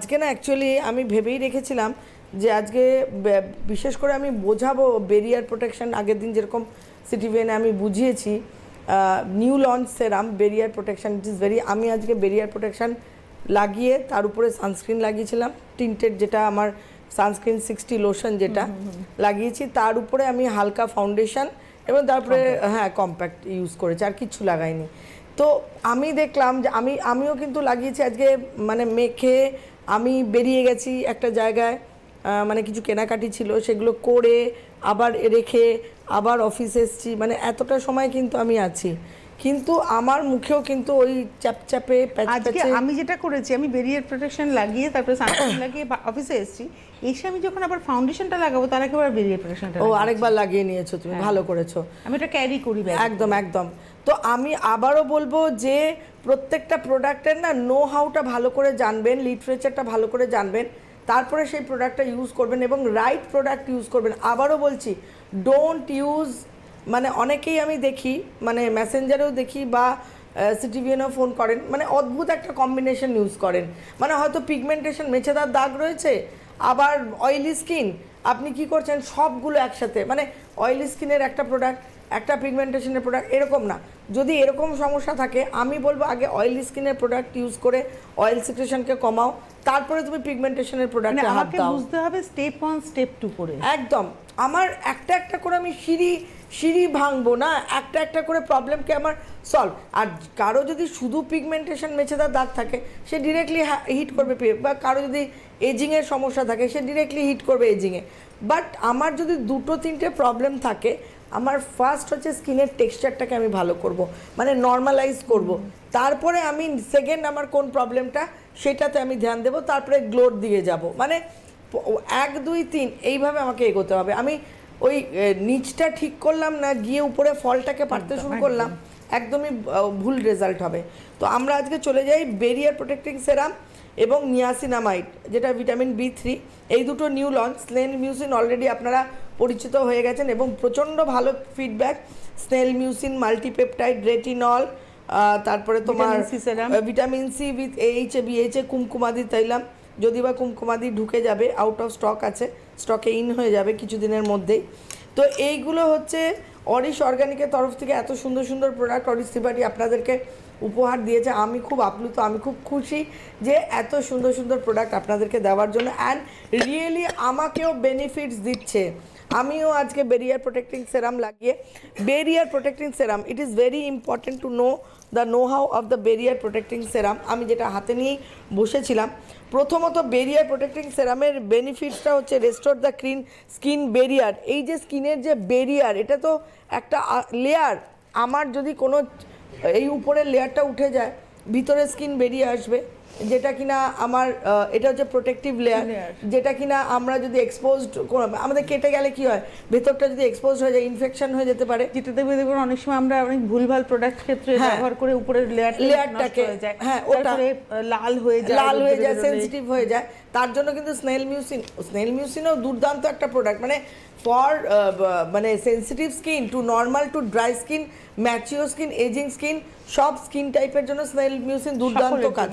আজকে না অ্যাকচুয়ালি আমি ভেবেই রেখেছিলাম যে আজকে বিশেষ করে আমি বোঝাবো বেরিয়ার প্রোটেকশন আগের দিন যেরকম সিটিভিএনে আমি বুঝিয়েছি new launch serum barrier protection it is very আমি আজকে বেরিয়ার প্রোটেকশন লাগিয়ে তার উপরে সানস্ক্রিন লাগিয়েছিলাম টিন্টেড যেটা আমার সানস্ক্রিন সিক্সটি লোশন যেটা লাগিয়েছি তার উপরে আমি হালকা ফাউন্ডেশন এবং তারপরে হ্যাঁ কম্প্যাক্ট ইউজ করেছি আর কিচ্ছু লাগাইনি। তো আমি দেখলাম যে আমি আমিও কিন্তু লাগিয়েছি আজকে মানে মেখে আমি বেরিয়ে গেছি একটা জায়গায় মানে কিছু কেনাকাটি ছিল, সেগুলো করে আবার রেখে আবার অফিস এসেছি। মানে এতটা সময় কিন্তু আমি আছি। কিন্তু আমার মুখেও কিন্তু ওই চ্যাপচ্যাপে আজকে আমি যেটা করেছি আমি বেরিয়ার প্রোটেকশন লাগিয়ে তারপরে সানস্ক্রিন লাগিয়ে অফিসে এসেছি। এসে আমি যখন আবার ফাউন্ডেশনটা লাগাবো তার আগে আবার বেরিয়ার প্রোটেকশনটা ও আরেকবার লাগিয়ে নিয়েছো তুমি ভালো করেছ। আমি এটা ক্যারি করি একদম একদম। তো আমি আবারও বলব যে প্রত্যেকটা প্রোডাক্টের না নো হাউটা ভালো করে জানবেন লিটারেচারটা ভালো করে জানবেন তারপরে সেই প্রোডাক্টটা ইউজ করবেন এবং রাইট প্রোডাক্ট ইউজ করবেন। আবারও বলছি ডোন্ট ইউজ মানে অনেকেই আমি দেখি মানে মেসেঞ্জারেও দেখি বা সিটিভিএনও ফোন করেন মানে অদ্ভুত একটা কম্বিনেশন ইউজ করেন। মানে হয়তো পিগমেন্টেশন মেছেদার দাগ রয়েছে, আবার অয়েলি স্কিন আপনি কি করছেন? সবগুলো একসাথে মানে অয়েলি স্কিনের একটা প্রোডাক্ট একটা পিগমেন্টেশনের প্রোডাক্ট এরকম না। যদি এরকম সমস্যা থাকে আমি বলব আগে অয়েলি স্কিনের প্রোডাক্ট ইউজ করে অয়েল সিক্রেশনকে কমাও তারপরে তুমি পিগমেন্টেশনের মানে প্রোডাক্টে হাত দাও। বুঝতে হবে স্টেপ ওয়ান স্টেপ টু করে। একদম। আমার একটা একটা করে আমি সিঁড়ি সিঁড়ি ভাঙবো না একটা একটা করে প্রবলেমকে আমার সলভ আর কারও যদি শুধু পিগমেন্টেশন মেছেদার দাগ থাকে সে ডিরেক্টলি হিট করবে বা কারও যদি এজিংয়ের সমস্যা থাকে সে ডিরেক্টলি হিট করবে এজিংয়ে বাট আমার যদি দুটো তিনটে প্রবলেম থাকে আমার ফার্স্ট হচ্ছে স্কিনের টেক্সচারটাকে আমি ভালো করব মানে নর্মালাইজ করব। তারপরে আমি সেকেন্ড আমার কোন প্রবলেমটা সেটাতে আমি ধ্যান দেবো তারপরে গ্লোর দিয়ে যাব। মানে এক দুই তিন এইভাবে আমাকে এগোতে হবে। আমি ওই নিচটা ঠিক করলাম না গিয়ে উপরে ফলটাকে পারতে শুরু করলাম একদমই ভুল রেজাল্ট হবে। তো আমরা আজকে চলে যাই বেরিয়ার প্রোটেক্টিং সেরাম এবং নিয়াসিনামাইড যেটা ভিটামিন বি থ্রি এই দুটো নিউ লঞ্চ স্লেন মিউসিন অলরেডি আপনারা পরিচিত হয়ে গেছেন এবং প্রচণ্ড ভালো feedback snail mucin multipeptide retinol তারপরে তোমার vitamin C with H A BH A Kumkumadi tailam যদি বা কুমকুমাদি ঢুকে যাবে আউট অফ স্টক আছে স্টকে ইন হয়ে যাবে কিছুদিনের মধ্যেই। তো এইগুলো হচ্ছে অরিশ অর্গানিকের তরফ থেকে এত সুন্দর সুন্দর প্রোডাক্ট অরিশ ত্রিপাঠী আপনাদেরকে উপহার দিয়েছে। আমি খুব আপ্লুত আমি খুব খুশি যে এত সুন্দর সুন্দর প্রোডাক্ট আপনাদেরকে দেওয়ার জন্য। অ্যান্ড রিয়েলি আমাকেও বেনিফিটস দিচ্ছে। আমিও আজকে বেরিয়ার প্রোটেক্টিং সেরাম লাগিয়ে barrier protecting serum it is very important to know the know how of the barrier protecting serum আমি যেটা হাতে নিয়েই বসেছিলাম, প্রথমত বেরিয়ার প্রোটেক্টিং সেরামের বেনিফিটসটা হচ্ছে রেস্টোর দ্য ক্রিন স্কিন বেরিয়ার এই যে স্কিনের যে বেরিয়ার এটা তো একটা লেয়ার আমার যদি কোনো এই উপরের লেয়ারটা উঠে যায় ভিতরে স্কিন বেরিয়ে আসবে। যেটা কিনা আমার এটা হচ্ছে প্রোটেক্টিভ লেয়ার যেটা কিনা আমরা যদি এক্সপোজড আমাদের কেটে গেলে কি হয়? ভেতরটা যদি এক্সপোজ হয়ে যায় ইনফেকশন হয়ে যেতে পারে। যেটা দেখবে দেখবেন অনেক সময় আমরা অনেক ভুলভাল প্রোডাক্ট ক্ষেত্রে হ্যাঁ। ব্যবহার করে উপরের লেয়ার লেয়ারটাকে, হ্যাঁ, ওটা- লাল হয়ে যায় লাল হয়ে যায়। সেনসিটিভ হয়ে যায়। তার জন্য কিন্তু স্নেল মিউসিন স্নেল মিউসিনও দুর্দান্ত একটা প্রোডাক্ট মানে ফর মানে sensitive skin to normal to dry skin mature skin ageing skin সব স্কিন টাইপের জন্য স্নেল মিউসিন দুর্দান্ত কাজ।